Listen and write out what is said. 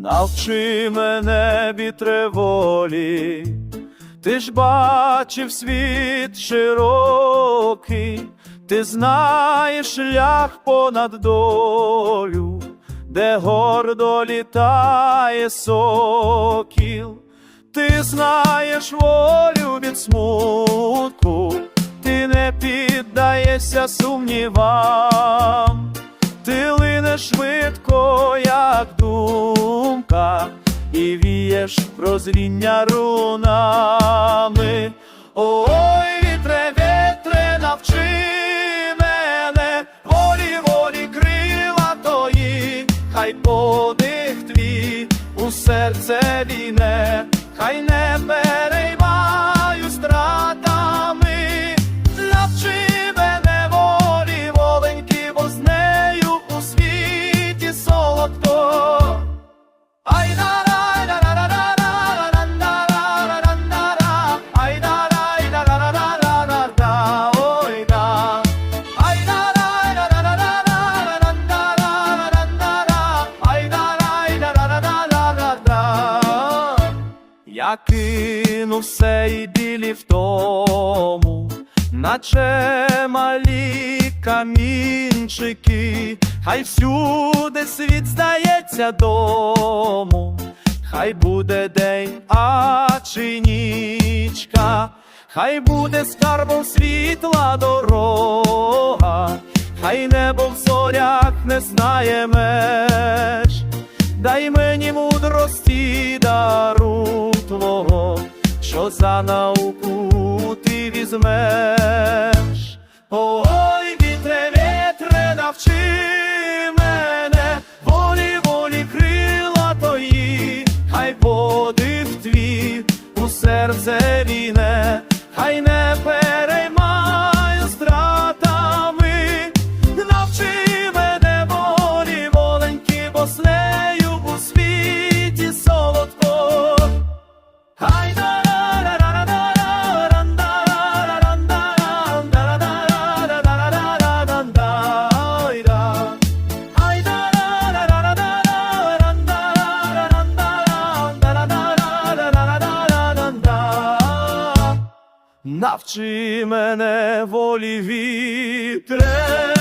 Навчи мене вітриволі, ти ж бачив світ широкий, ти знаєш шлях понад долю, де гордо літає сокіл, ти знаєш волю від смутку, ти не піддаєшся сумнівам. Швидко, як думка, і вієш прозріння рунами. Ой, вітре, вітре, навчи мене, волі, волі, крила твої, хай подих твій у серце ліне, хай не Я кину все і в тому, наче малі камінчики, хай всюди світ здається дому, хай буде день, а чи нічка, хай буде скарбом світла дорога, хай небо в зорях не знає меж. Дай мені мудрості дару за науку ти візьмеш. Ой, вітре, вітре, навчи мене, волі, волі, крила твої, хай подих твій у серце ріне, Навчи мене волі вітре